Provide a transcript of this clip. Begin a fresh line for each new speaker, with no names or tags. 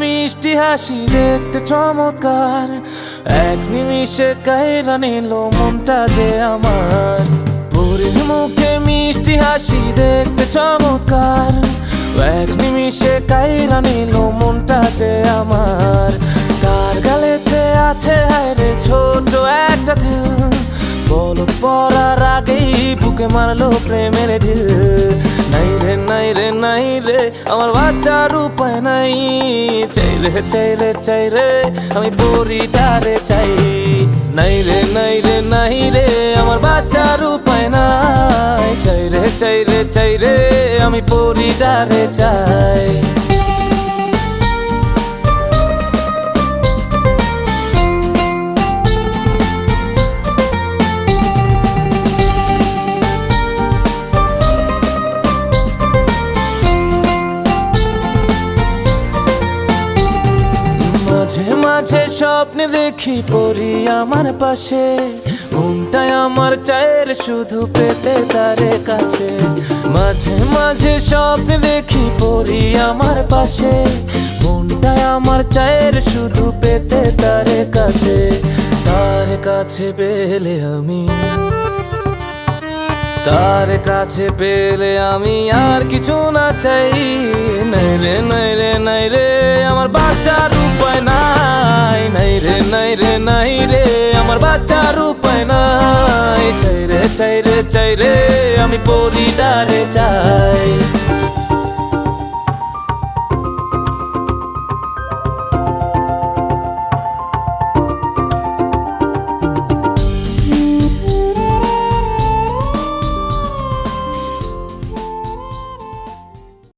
মিষ্টি হাসি দেখতে চমৎকার। এক নিমিষে কাইরা নিল মনটা যে আমার। বুড়ির মুখে মিষ্টি হাসি দেখতে চমৎকার। এক নিমিষে কাইরা নিল মনটা যে আমার। তার গালেতে আছে আগেই বুকে মারলো প্রেমের ঢিল নাই রে নাই রে নাই রে আমার বাচ্চার উপায় নাই চাই রে চাই রে চাই রে আমি পরি ডারে চাই নাই রে নাই রে নাই রে আমার বাচ্চার উপায় নাই চাই রে চাই রে চাই রে আমি পরি ডারে চাই মাঝে স্বপ্নে দেখি পরি আমার পাশে। মনটাই আমার চায়ের শুধু পেতে তারে কাছে। মাঝে মাঝে স্বপ্নে দেখি পরি আমার পাশে। মনটাই আমার চায়ের শুধু পেতে তারে কাছে। তার কাছে পেলে আমি। তার কাছে পেলে আমি আর কিছু না চাই। নাই রে নাই রে নাই রে, আমার বাচ্চার উপায় নাই। চাই রে চাই রে চাই রে চাই।